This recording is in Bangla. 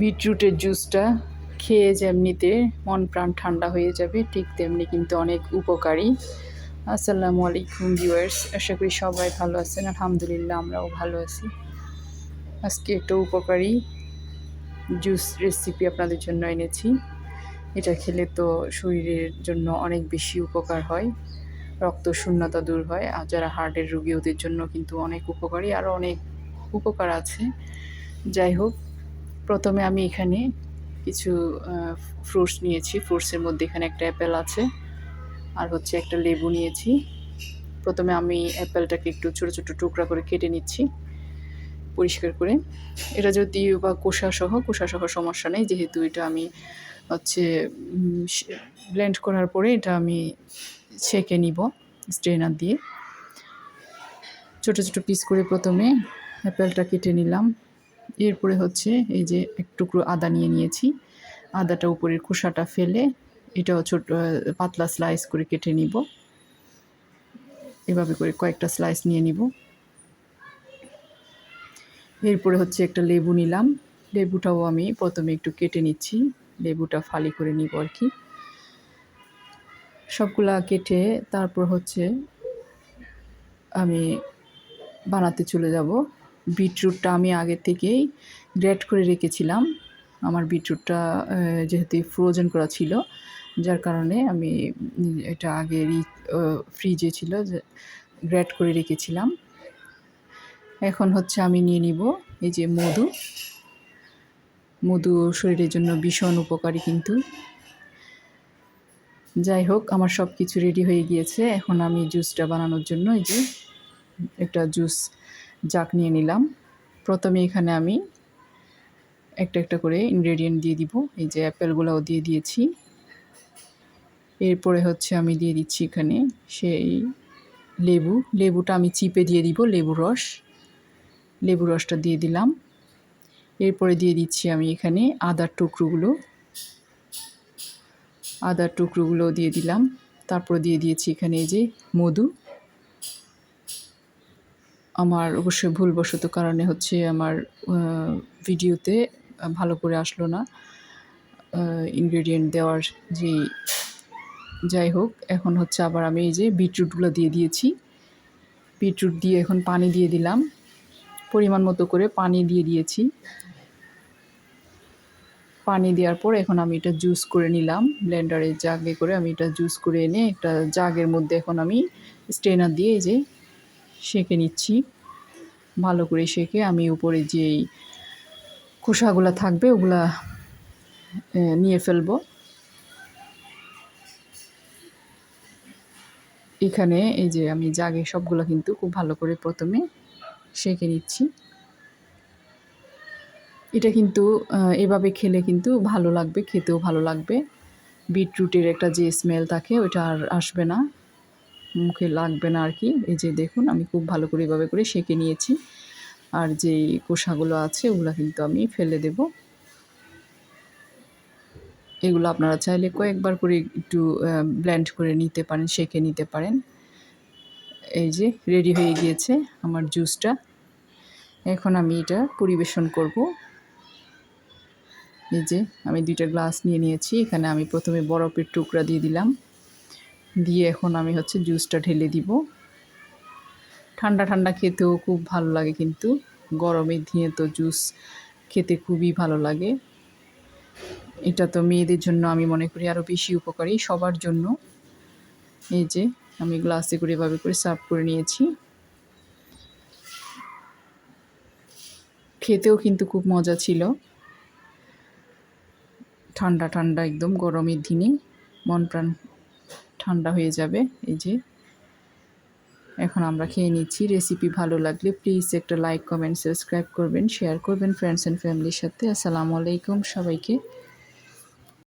বিটরুটের জুসটা খেয়ে যেমনিতে মন প্রাণ ঠান্ডা হয়ে যাবে, ঠিক তেমনি কিন্তু অনেক উপকারী। আসসালামু আলাইকুম ভিউয়ার্স, আশা করি সবাই ভালো আছেন, আলহামদুলিল্লাহ আমরাও ভালো আছি। আজকে একটা উপকারী জুস রেসিপি আপনাদের জন্য এনেছি। এটা খেলে তো শরীরের জন্য অনেক বেশি উপকার হয়, রক্ত শূন্যতা দূর হয়, আর যারা হার্টের রুগী ওদের জন্য কিন্তু অনেক উপকারী আরও অনেক উপকার আছে। যাই হোক প্রথমে আমি এখানে কিছু ফ্রুটস নিয়েছি। ফ্রুটসের মধ্যে এখানে একটা অ্যাপেল আছে। আর হচ্ছে একটা লেবু নিয়েছি। প্রথমে আমি অ্যাপেলটাকে একটু ছোটো ছোটো টুকরা করে কেটে নিচ্ছি পরিষ্কার করে। এটা যদি বা কোষা সহ কোষা সহ সমস্যা নেই। যেহেতু এটা আমি হচ্ছে ব্লেন্ড করার পরে এটা আমি ছেঁকে নিব স্ট্রেনার দিয়ে। ছোটো ছোটো পিস করে প্রথমে অ্যাপেলটা কেটে নিলাম। এরপরে হচ্ছে এই যে এক টুকরো আদা নিয়ে নিয়েছি। আদাটা উপরের খোসাটা ফেলে এটাও ছোট পাতলা স্লাইস করে কেটে নিব। এভাবে করে কয়েকটা স্লাইস নিয়ে নিব। এরপরে হচ্ছে একটা লেবু নিলাম। লেবুটাও আমি প্রথমে একটু কেটে নিচ্ছি। লেবুটা ফালি করে নিব আর কি। সবগুলা কেটে তারপর হচ্ছে আমি বানাতে চলে যাব। বিটরুটটা আমি আগে থেকেই গ্রেট করে রেখেছিলাম। আমার বিটরুটটা যেহেতু ফ্রোজেন করা ছিল, যার কারণে আমি এটা আগে ফ্রিজে ছিল গ্রেট করে রেখেছিলাম। এখন হচ্ছে আমি নিয়ে নিব এই যে মধু। মধু শরীরের জন্য ভীষণ উপকারী কিন্তু। যাই হোক, আমার সব কিছু রেডি হয়ে গিয়েছে। এখন আমি জুসটা বানানোর জন্য এই যে একটা জুস জাক নিয়ে নিলাম। প্রথমে এখানে আমি একটা একটা করে ইনগ্রেডিয়েন্ট দিয়ে দিব। এই যে অ্যাপেলগুলোও দিয়ে দিয়েছি। এরপরে হচ্ছে আমি দিয়ে দিচ্ছি এখানে সেই লেবু। লেবুটা আমি চিপে দিয়ে দিব, লেবু রস। লেবু রসটা দিয়ে দিলাম। এরপরে দিয়ে দিচ্ছি আমি এখানে আদার টুকরোগুলো। আদার টুকরোগুলো দিয়ে দিলাম। তারপর দিয়ে দিয়েছি এখানে এই যে মধু। আমার অবশ্যই ভুলবশত কারণে হচ্ছে আমার ভিডিওতে ভালো করে আসলো না। ইনগ্রেডিয়েন্ট দেওয়ার যে যাই হোক, এখন হচ্ছে আবার আমি এই যে বিটরুটগুলো দিয়ে দিয়েছি। বিটরুট দিয়ে এখন পানি দিয়ে দিলাম। পরিমাণ মতো করে পানি দিয়ে দিয়েছি। পানি দেওয়ার পর এখন আমি এটা জুস করে নিলাম। ব্লেন্ডারে জাগে করে আমি এটা জুস করে এনে একটা জাগের মধ্যে এখন আমি স্ট্রেনার দিয়ে এই যে সেঁকে নিচ্ছি। ভালো করে সেঁকে আমি উপরে যেই খোসাগুলো থাকবে, ওগুলা নিয়ে ফেলব। এখানে এই যে আমি জাগে সবগুলো কিন্তু খুব ভালো করে প্রথমে সেঁকে নিচ্ছি। এটা কিন্তু এভাবে খেলে কিন্তু ভালো লাগবে, খেতেও ভালো লাগবে। বিটরুটের একটা যে স্মেল থাকে, ওইটা আর আসবে না। মুখে লাগবে না আর কি এই যে দেখুন, আমি খুব ভালো করে এভাবে করে সেঁকে নিয়েছি। আর যে কোষাগুলো আছে, ওগুলো কিন্তু আমি ফেলে দেব। এগুলো আপনারা চাইলে কয়েকবার করে একটু ব্ল্যান্ড করে নিতে পারেন, সেঁকে নিতে পারেন। এই যে রেডি হয়ে গিয়েছে আমার জুসটা এখন আমি এটা পরিবেশন করব। এই যে আমি দুইটা গ্লাস নিয়ে নিয়েছি। এখানে আমি প্রথমে বরফের টুকরা দিয়ে দিলাম। দিয়ে এখন আমি হচ্ছে জুসটা ঢেলে দিব। ঠান্ডা ঠান্ডা খেতেও খুব ভালো লাগে কিন্তু। গরমের দিনে তো জুস খেতে খুবই ভালো লাগে। এটা তো মেয়েদের জন্য আমি মনে করি আরও বেশি উপকারী সবার জন্য। এই যে আমি গ্লাসে করে এভাবে করে সার্ভ করে নিয়েছি। খেতেও কিন্তু খুব মজা ছিল। ঠান্ডা ঠান্ডা একদম গরমের দিনে। মন প্রাণ ঠান্ডা হয়ে যাবে, এই যে। এখন আমরা খেয়ে নিচ্ছি। রেসিপি ভালো লাগলে প্লিজ একটা লাইক কমেন্ট সাবস্ক্রাইব করবেন শেয়ার করবেন ফ্রেন্ডস অ্যান্ড ফ্যামিলির সাথে। আসসালামু আলাইকুম সবাইকে।